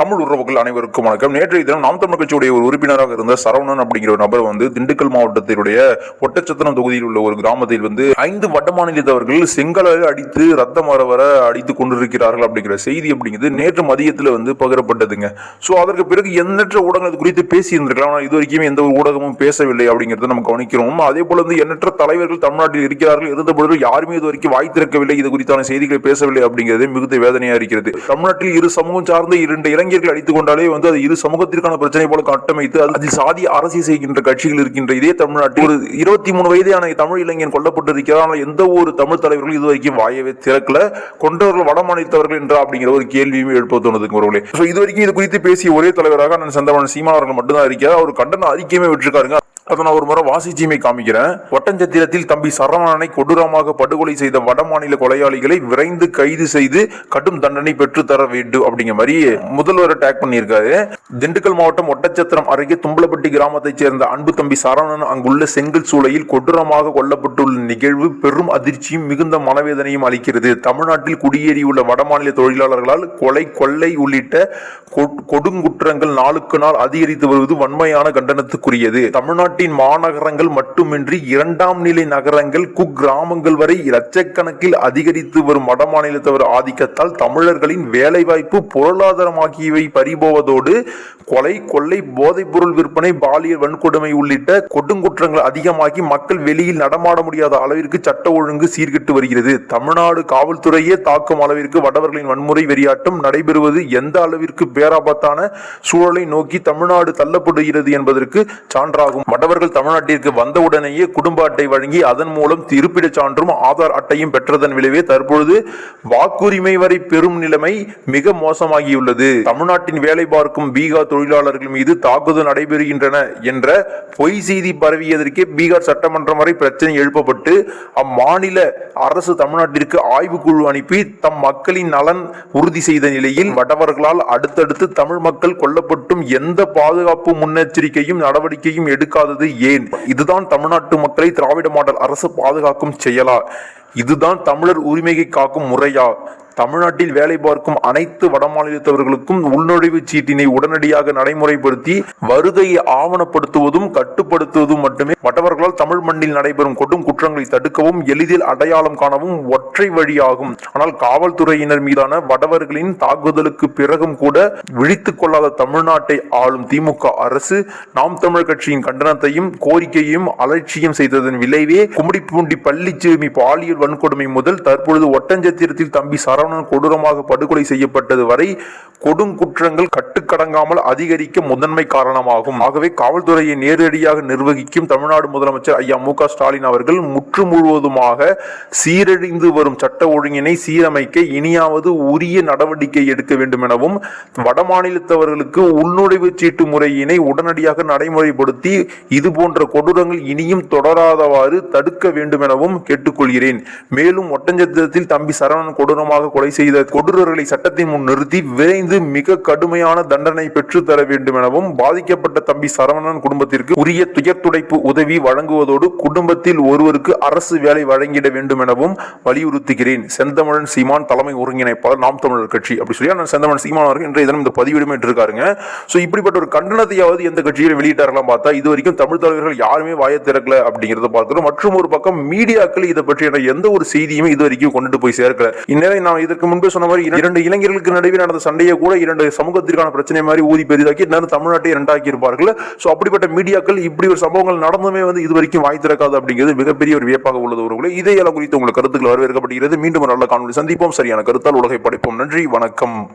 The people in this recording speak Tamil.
தமிழ் உறவுகள் அனைவருக்கும் வணக்கம். நேற்றைய தினம் நாம் தமிழ் கட்சியுடைய ஒரு உறுப்பினராக இருந்த சரவணன் அப்படிங்கிற ஒரு நபர் வந்து திண்டுக்கல் மாவட்டத்தினுடைய ஒட்டச்சத்திரம் தொகுதியில் உள்ள ஒரு கிராமத்தில் வந்து ஐந்து வட மாநிலத்தவர்கள் செங்கலால் அடித்து ரத்தம் வர வர அடித்து கொண்டிருக்கிறார்கள் அப்படிங்கிற செய்தி அப்படிங்கிறது நேற்று மதியத்தில் வந்து பகிரப்பட்டதுங்க. ஸோ அதற்கு பிறகு எண்ணற்ற ஊடகங்கள் குறித்து பேசி இருந்திருக்கலாம் ஆனால் இது வரைக்கும் எந்த ஒரு ஊடகமும் பேசவில்லை அப்படிங்கிறத நம்ம கவனிக்கிறோம். அதே போல வந்து எண்ணற்ற தலைவர்கள் தமிழ்நாட்டில் இருக்கிறார்கள். இருந்த பொழுது யாருமே இது வரைக்கும் வாய் திறக்கவில்லை. இது குறித்தான செய்திகளை பேசவில்லை அப்படிங்கிறது மிகுந்த வேதனையாக இருக்கிறது. தமிழ்நாட்டில் இரு சமூகம் சார்ந்த இரண்டு இளைஞர்கள் அடித்துக் கொண்டாலே வந்து அது இரு சமூகத்திற்கான பிரச்சனை போல கட்டமைத்து அது- அதில் சாதி அரசியல் செய்கின்ற கட்சிகள் இருக்கின்ற இதே தமிழ்நாட்டில் ஒரு இருபத்தி மூணு வயதான தமிழ் இளைஞன் கொல்லப்பட்டிருக்கிறார். ஆனால் எந்த ஒரு தமிழ் தலைவர்களும் இதுவரைக்கும் வாயவே திறக்கல. கொண்டவர்கள் வட மாநிலத்தவர்கள் என்றா அப்படிங்கிற ஒரு கேள்வியும் எழுப்ப தோணுதுங்க ஒருவர்களே ஸோ இது வரைக்கும் இது குறித்து பேசிய ஒரே தலைவராக நான் சந்தமான சீமா அவர்கள் மட்டும்தான் இருக்கிறார். அவர் கண்டன அறிக்கையுமே விட்டுருக்காருங்க. அதை நான் ஒரு முறை வாசிச்சியுமே காமிக்கிறேன். ஒட்டஞ்சத்திரத்தில் தம்பி சரவணனை கொடூரமாக படுகொலை செய்த வடமாநில கொலையாளிகளை விரைந்து கைது செய்து கடும் தண்டனை பெற்று தர வேண்டும் அப்படிங்கிற மாதிரி முதல்வர் அட்டாக் பண்ணியிருக்காரு. திண்டுக்கல் மாவட்டம் ஒட்டச்சத்திரம் அருகே தும்பலப்பட்டி கிராமத்தைச் சேர்ந்த அன்பு தம்பி சரவணன் அங்குள்ள செங்கல் சூளையில் கொடூரமாக கொல்லப்பட்டுள்ள நிகழ்வு பெரும் அதிர்ச்சியும் மிகுந்த மனவேதனையும் அளிக்கிறது. தமிழ்நாட்டில் குடியேறியுள்ள வடமாநில தொழிலாளர்களால் கொலை கொள்ளை உள்ளிட்ட கொடுங்குற்றங்கள் நாளுக்கு நாள் அதிகரித்து வருவது வன்மையான கண்டனத்துக்குரியது. தமிழ்நாட்டின் மாநகரங்கள் மட்டுமின்றி இரண்டாம் நிலை நகரங்கள் குக்கிராமங்கள் வரை லட்சக்கணக்கில் அதிகரித்து வரும் வடமாநிலத்தவர் ஆதிக்கத்தால் தமிழர்களின் வேலைவாய்ப்பு பொருளாதாரம் ஆகியவை பறிபோவதோடு கொலை கொள்ளை போதைப் பொருள் விற்பனை பாலியல் வன்கொடுமை உள்ளிட்ட கொடுங்குற்றங்கள் அதிகமாகி மக்கள் வெளியில் நடமாட முடியாத அளவிற்கு சட்ட ஒழுங்கு சீர்கெட்டு வருகிறது. தமிழ்நாடு காவல்துறையே தாக்கும் அளவிற்கு வடவர்களின் வன்முறை வெறியாட்டம் நடைபெறுவது எந்த அளவிற்கு பேராபத்தான சூழலை நோக்கி தமிழ்நாடு தள்ளப்படுகிறது என்பதற்கு சான்றாகும். வடவர்கள் தமிழ்நாட்டிற்கு வந்தவுடனேயே குடும்ப அட்டை வழங்கி அதன் மூலம் இருப்பிடச் சான்றும் ஆதார் அட்டையும் பெற்றதன் விளைவே தற்பொழுது வாக்குரிமை வரை பெறும் நிலைமை மிக மோசமாகியுள்ளது. தமிழ்நாட்டின் வேலை பார்க்கும் பீகார் தொழிலாளர்கள் மீது தாக்குதல் நடைபெறுகின்றன என்ற பொய் செய்தி பரவியதற்கே பீகார் சட்டமன்றம் வரை பிரச்சனை எழுப்பப்பட்டு அம்மாநில அரசு தமிழ்நாட்டிற்கு ஆய்வுக்குழு அனுப்பி தம் மக்களின் நலன் உறுதி செய்த நிலையில் வடவர்களால் அடுத்தடுத்து தமிழ் மக்கள் கொல்லப்பட்டும் எந்த பாதுகாப்பு முன்னெச்சரிக்கையும் நடவடிக்கையும் எடுக்காதது ஏன்? இதுதான் தமிழ்நாட்டு மக்களை திராவிட மாடல் அரசு பாதுகாக்கும் செயலா? இதுதான் தமிழர் உரிமையை காக்கும் முறையா? தமிழ்நாட்டில் வேலை பார்க்கும் அனைத்து வடமாநிலத்தவர்களுக்கும் உள்நுழைவு சீட்டினை உடனடியாக நடைமுறைப்படுத்தி வருகையை ஆவணப்படுத்துவதும் கட்டுப்படுத்துவதும் மட்டுமே. மற்றவர்களால் தமிழ் மண்ணில் நடைபெறும் கொடும் குற்றங்களை தடுக்கவும் எளிதில் அடையாளம் காணவும் ஒற்றை வழியாகும். ஆனால் காவல்துறையினர் மீதான வடவர்களின் தாக்குதலுக்கு பிறகும் கூட விழித்துக் கொள்ளாத தமிழ்நாட்டை ஆளும் திமுக அரசு நாம் தமிழர் கட்சியின் கண்டனத்தையும் கோரிக்கையையும் அலட்சியம் செய்ததன் விளைவே கும்மிடிப்பூண்டி பள்ளி சிறுமி பாலியல் வன்கொடுமை முதல் தற்பொழுது ஒட்டஞ்சத்திரத்தில் தம்பி சரவணன் கொடூரமாக படுகொலை செய்யப்பட்டது வரை கொடுங்குற்றங்கள் கட்டுக்கடங்காமல் அதிகரிக்க முதன்மை காரணமாகும். ஆகவே காவல்துறையை நேரடியாக நிர்வகிக்கும் தமிழ்நாடு முதலமைச்சர் ஐயா மு க ஸ்டாலின் அவர்கள் முற்று முழுவதுமாக சீரழிந்து வரும் சட்ட ஒழுங்கினை சீரமைக்க இனியாவது உரிய நடவடிக்கை எடுக்க வேண்டும் எனவும் வடமாநிலத்தவர்களுக்கு உள்நுழைவு சீட்டு முறையினை உடனடியாக நடைமுறைப்படுத்தி இதுபோன்ற கொடூரங்கள் இனியும் தொடராதவாறு தடுக்க வேண்டும் எனவும் கேட்டுக்கொள்கிறேன். மேலும் ஒட்டஞ்சத்திரத்தில் தம்பி சரவணன் கொடூரமாக கொலை செய்த கொடூரர்களை சட்டத்தின் முன் நிறுத்தி விரைந்து மிக கடுமையான தண்டனை பெற்றுத்தர வேண்டும் எனவும் பாதிக்கப்பட்ட தம்பி சரவணன் குடும்பத்திற்கு உரிய துயர் துடைப்பு உதவி வழங்குவதோடு குடும்பத்தில் ஒருவருக்கு அரசு வேலை வழங்கிட வேண்டும் எனவும் வலியுறுத்துகிறேன் செந்தமிழன் சீமான் தலைமை ஒருங்கிணைப்பாளர் நாம் தமிழர் கட்சி அப்படி சொல்லி நான் செந்தமிழன் சீமான் அவர்கள் இன்றைய தினம் இந்த பதிவிடுமே இருக்காருங்க ஸோ இப்படிப்பட்ட ஒரு கண்டனத்தையாவது எந்த கட்சியில் வெளியிட்டார்களாம் பார்த்தா இது வரைக்கும் தமிழ் தலைவர்கள் யாருமே வாய திறக்கல அப்படிங்கிறத பார்க்கிறோம். மற்றும் ஒரு பக்கம் மீடியாக்கள் இதை பற்றியான எந்த ஒரு செய்தியுமே இது வரைக்கும் கொண்டுட்டு போய் சேர்க்கல. இந்நேரம் நான் இதற்கு முன்பே சொன்ன மாதிரி இரண்டு இளைஞர்களுக்கு நடுவே நடந்த சண்டையை கூட இரண்டு சமூகத்திற்கான பிரச்சனை மாதிரி ஊதி பெரிதாக்கி நேரம் தமிழ்நாட்டை இரண்டாக்கி இருப்பார்கள் ஸோ அப்படிப்பட்ட மீடியாக்கள் இப்படி ஒரு சம்பவங்கள் நடந்துமே வந்து இது வரைக்கும் வாய் திறக்காது அப்படிங்கிறது மிகப்பெரிய ஒரு வியப்பாக உள்ளது ஒருவர்களே. இதே குறித்து உங்களுக்கு கருத்துக்கள் வரவேற்கப்படுகிறது மீண்டும் ஒரு நல்ல காணொலி சந்திப்போம். சரியான கருத்தால் உலகை படைப்போம். நன்றி. வணக்கம்.